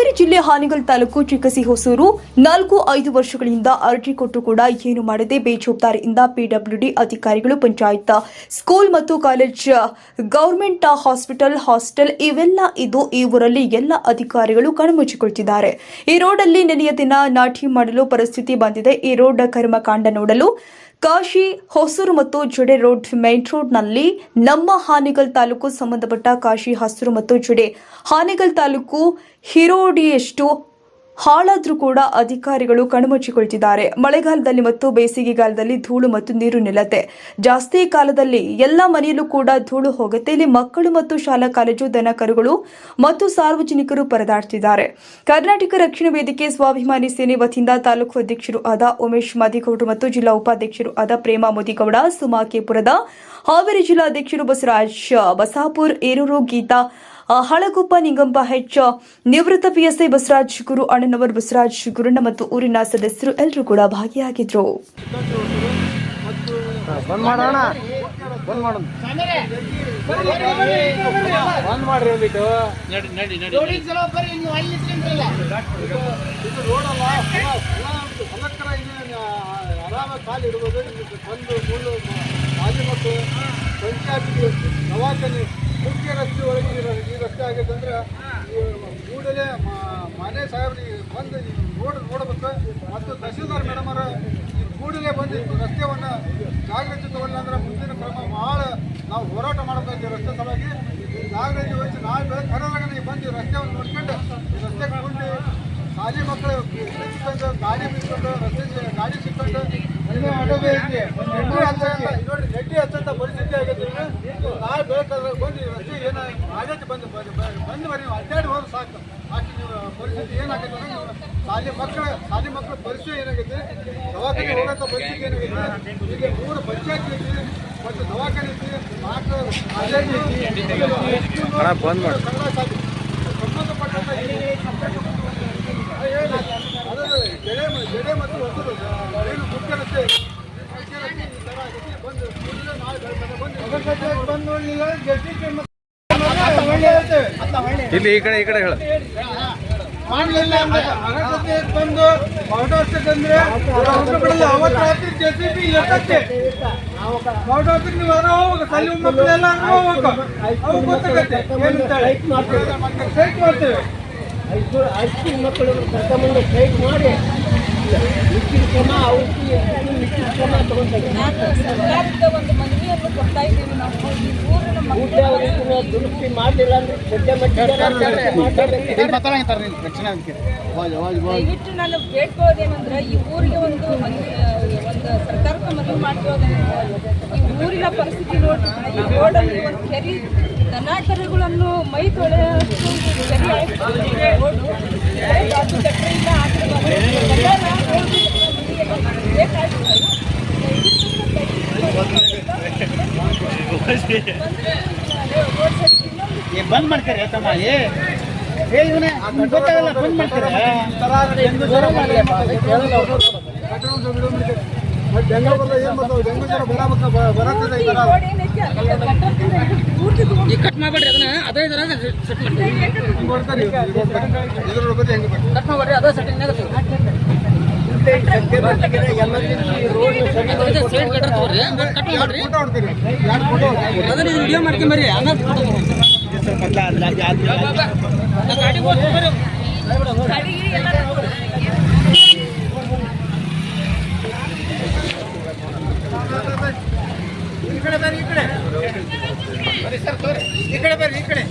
ಹಾನಿಗಲ್ ತಾಲೂಕು ಚಿಕ್ಕಸಿ ಹೊಸೂರು ನಾಲ್ಕು ಐದು ವರ್ಷಗಳಿಂದ ಅರ್ಜಿ ಕೊಟ್ಟು ಕೂಡ ಏನು ಮಾಡದೆ ಬೇಜವಾಬ್ದಾರಿಯಿಂದ ಪಿಡಬ್ಲ್ಯೂಡಿ ಅಧಿಕಾರಿಗಳು, ಪಂಚಾಯತ್, ಸ್ಕೂಲ್ ಮತ್ತು ಕಾಲೇಜ್, ಗೌರ್ಮೆಂಟ್ ಹಾಸ್ಪಿಟಲ್, ಹಾಸ್ಟೆಲ್ ಇವೆಲ್ಲ ಇದು ಈ ಊರಲ್ಲಿ ಎಲ್ಲ ಅಧಿಕಾರಿಗಳು ಕಣ್ಮುಚ್ಚಿಕೊಳ್ತಿದ್ದಾರೆ. ಈ ರೋಡಲ್ಲಿ ನೆನೆಯ ದಿನ ನಾಟಿ ಮಾಡಲು ಪರಿಸ್ಥಿತಿ ಬಂದಿದೆ. ಈ ರೋಡ್ ಕರ್ಮಕಾಂಡ ನೋಡಲು ಕಾಶಿ, ಹೊಸೂರು ಮತ್ತು ಜುಡೆ ರೋಡ್, ಮೈನ್ ರೋಡ್ನಲ್ಲಿ ನಮ್ಮ ಹಾನಿಗಲ್ ತಾಲೂಕು ಸಂಬಂಧಪಟ್ಟ ಕಾಶಿ, ಹಸೂರು ಮತ್ತು ಜುಡೆ. ಹಾನಿಗಲ್ ತಾಲೂಕು ಹಿರೋಡಿಯಷ್ಟು ಹಾಳಾದ್ರೂ ಕೂಡ ಅಧಿಕಾರಿಗಳು ಕಣ್ಮುಚ್ಚಿಕೊಳ್ತಿದ್ದಾರೆ ಮಳೆಗಾಲದಲ್ಲಿ ಮತ್ತು ಬೇಸಿಗೆಗಾಲದಲ್ಲಿ ಧೂಳು ಮತ್ತು ನೀರು ನಿಲ್ಲತ್ತೆ. ಜಾಸ್ತಿ ಕಾಲದಲ್ಲಿ ಎಲ್ಲ ಮನೆಯಲ್ಲೂ ಕೂಡ ಧೂಳು ಹೋಗುತ್ತೆ. ಇಲ್ಲಿ ಮಕ್ಕಳು ಮತ್ತು ಶಾಲಾ ಕಾಲೇಜು ದನ ಕರುಗಳು ಮತ್ತು ಸಾರ್ವಜನಿಕರು ಪರದಾಡ್ತಿದ್ದಾರೆ. ಕರ್ನಾಟಕ ರಕ್ಷಣಾ ವೇದಿಕೆ ಸ್ವಾಭಿಮಾನಿ ಸೇನೆ ವತಿಯಿಂದ ತಾಲೂಕು ಅಧ್ಯಕ್ಷರು ಆದ ಉಮೇಶ್ ಮಾದಿಗೌಡರು ಮತ್ತು ಜಿಲ್ಲಾ ಉಪಾಧ್ಯಕ್ಷರು ಆದ ಪ್ರೇಮಾ ಮೋದಿಗೌಡ ಸುಮಾಕೆಪುರದ ಹಾವೇರಿ ಜಿಲ್ಲಾಧ್ಯಕ್ಷರು ಬಸವರಾಜ್, ಬಸಾಪುರ್, ಏರೂರು ಗೀತಾ ಹಳಗುಪ್ಪ ನಿಗಂಬ ಹೆಚ್ ನಿವೃತ್ತ ಪಿಎಸ್ಐ ಬಸವರಾಜ್ ಗುರು ಅಣ್ಣನವರ್ ಬಸವರಾಜ್ ಗುರುಣ್ಣ ಮತ್ತು ಊರಿನ ಸದಸ್ಯರು ಎಲ್ಲರೂ ಕೂಡ ಭಾಗಿಯಾಗಿದ್ರು. ದವಾಖಾನೆ. ರಸ್ತೆ ಒಳಗೆ ಈ ರಸ್ತೆ ಆಗೈತೆ ಅಂದ್ರೆ ಈ ಕೂಡಲೇ ಮನೆ ಸಾಹೇಬ್ರಿಗೆ ಬಂದು ರೋಡ್ ನೋಡ್ಬೇಕು. ಮತ್ತು ತಹಸೀಲ್ದಾರ್ ಮೇಡಮ್ ಅವರ ಈ ಕೂಡಲೇ ಬಂದು ರಸ್ತೆವನ್ನು ರಸ್ತೆಯನ್ನು ಜಾಗೃತಿ ತಗೊಳ್ಳ ಅಂದ್ರೆ ಮುಂದಿನ ಕ್ರಮ ಭಾಳ ನಾವು ಹೋರಾಟ ಮಾಡಬೇಕು ಈ ರಸ್ತೆ ಸಲುವಾಗಿ. ಜಾಗೃತಿ ವಹಿಸಿ ನಾಳೆ ಬೆಳಗ್ಗೆ ಬಂದು ಈ ರಸ್ತೆಯನ್ನು ನೋಡ್ಕೊಂಡು ಈ ರಸ್ತೆ ಕುಂಡಿ ಶಾಲೆ ಮಕ್ಕಳು ಗಾಡಿ ಬಿಟ್ಕೊಂಡು ರಸ್ತೆ ಗಾಡಿ ಸಿಕ್ಕೊಂಡು ಐತಿ ನೋಡಿ ಪರಿಸ್ಥಿತಿ ಆಗೈತೆ ಈಗ. ನಾಳೆ ಬೇಕಾದ್ರೆ ಬಂದು ರಸ್ತೆ ಏನು ಆಗೈತೆ ಬಂದು ಬಂದು ಬಂದು ಬರೀ ನೀವು ಅಡ್ಡಾಡಿ ಹೋದ್ರೆ ಸಾಕು. ಆಕೆ ನೀವು ಪರಿಸ್ಥಿತಿ ಏನಾಗೈತೆ ಅಂದ್ರೆ ಶಾಲೆ ಮಕ್ಕಳ ಶಾಲೆ ಮಕ್ಕಳ ಪರಿಸ್ಥಿತಿ ಏನಾಗೈತೆ ದವಾಖಾನೆ ಹೋಗೋಂಥ ಪರಿಸ್ಥಿತಿ ಏನಾಗೈತೆ ಈಗ ಮೂರು ಪಂಚಾಯತ್ ಐತಿ ಮತ್ತು ದವಾಖಾನೆ ಐತಿ ಐತಿ ಬಂದ್ ಮಾಡಿ ಸಂಬಂಧಪಟ್ಟಂತ ಜಡೆ ಜಡೆ ಮತ್ತು ಹೊಸದು ಏನು ಮುಖ್ಯ ರಸ್ತೆ ಮುಖ್ಯ ರಸ್ತೆ ಈ ಥರ ಆಗೈತಿ. ಬಂದು ಕೂಡಲೇ ನಾಳೆ ಬೆಳಗ್ಗೆ ಬಂದು ಬಂದು ನೋಡಲಿಲ್ಲ ಇಲ್ಲಿ ಈ ಕಡೆ ಈ ಕಡೆ ಹೇಳ ಮಾಡಲಿಲ್ಲ ಅಂದ್ರೆ ಅಗತ್ಯತೆ ಬಂದು ಔಟ್ ಬಂದ್ರೆ ಬಿಡಲ್ಲ ಅವತ್ತು ರಾತ್ರಿ ಜೆ ಸಿ ಬಿ ಎತ್ತತ್ತೆ ಔಟ್ ಹೌಸ್ಗೆ ನೀವು ಅದ್ರ ಹೋಗ್ಬೇಕು ಸಲ್ಲಿ ಮಕ್ಕಳೆಲ್ಲ ಹಂಗೆ ಹೋಗ್ಬೇಕು ಅವು ಗೊತ್ತಾಗತ್ತೆ ಏನಂತೇಳಿ ಸ್ಟ್ರೈಕ್ ಮಾಡ್ತೇವೆ ಐದು ಐದು ಮಕ್ಕಳು ಕರ್ಕೊಂಡು ಸ್ಟ್ರೈಕ್ ಮಾಡಿ ಮಿಕ್ಕಿದ ಕ್ರಮ ಅವ್ರಿಗೆ ಮಿಕ್ಕಿದ ಕ್ರಮ ತಗೊಂತಾರೆ ಸರ್ಕಾರದ ಒಂದು ಮನವಿಯನ್ನು ಕೊಡ್ತಾ ಇದ್ದೀವಿ ನಾವು ಈ ದುರಸ್ತಿ ಮಾಡಲಿಲ್ಲ ಅಂದ್ರೆ ಸದ್ಯ ದಯವಿಟ್ಟು ನಾನು ಕೇಳ್ಕೊಳ್ಳೋದೇನಂದ್ರೆ ಈ ಊರಿಗೆ ಒಂದು ಒಂದು ಸರ್ಕಾರಕ್ಕೆ ಮನವಿ ಮಾಡ್ತಿರೋದ್ರಿಂದ ಈ ಊರಿನ ಪರಿಸ್ಥಿತಿ ನೋಡಿ ಈ ರೋಡಲ್ಲಿ ಒಂದು ಕೆರಿ ದನ ಕರುಗಳನ್ನು ಮೈ ತೊಳೆಯೋಷ್ಟು ಒಂದು ಕೆರೆ ಆಯ್ತು ರೋಡು ಅದು ಗಟ್ರೆ ಇಲ್ಲ ಆ ಕಡೆ ಬಂದ್ರೆ ಎಲ್ಲರ ರೋಡು ಮಂದಿಗೆ ಬೇಕಾಗ್ತದೆ. ಬಂದ್ರೆ ರೋಡ್ ಸೈಡ್ ಇನ್ನೊಂದು ಬಂದ್ ಮಾಡ್ತಾರೆ ತಮ್ಮ. ಏ ಗೊತ್ತಾಗಲ್ಲ ಬಂದ್ ಮಾಡ್ತಾರೆ ಕಟ್ ಮಾಡ್ಬೇಡ್ರಿ ಅದನ್ನ. ಅದೇ ಇದರ ಸೆಟ್ ಮಾಡಿ ಹಿಂಗೆ ಬರ್ತಾರೆ ಇದ್ರ ಬಗ್ಗೆ ಹೆಂಗೆ ಬರ್ತಾರೆ ಕಟ್ ಮಾಡ್ಬೇಡ್ರಿ ಅದೇ ಸೆಟ್ಟಿಂಗ್ ಸೈಡ್ ಕಟ್ಟ ತಗೋರಿ. ಕಟ್ ಮಾಡ್ರಿ. ಫೋಟೋ ಫೋಟೋ ಅದನ್ನ ವಿಡಿಯೋ ಮಾಡ್ಕೊಂಬರಿ ಆಮೇಲೆ ಫೋಟೋ ಗಾಡಿ ಹೋಗ್ರಿ ಗಾಡಿ ಎಲ್ಲ ಈ ಕಡೆ ಬರ್ರಿ ಈ ಕಡೆ. ಈ ಕಡೆ ಬರ್ರಿ ಈ ಕಡೆ.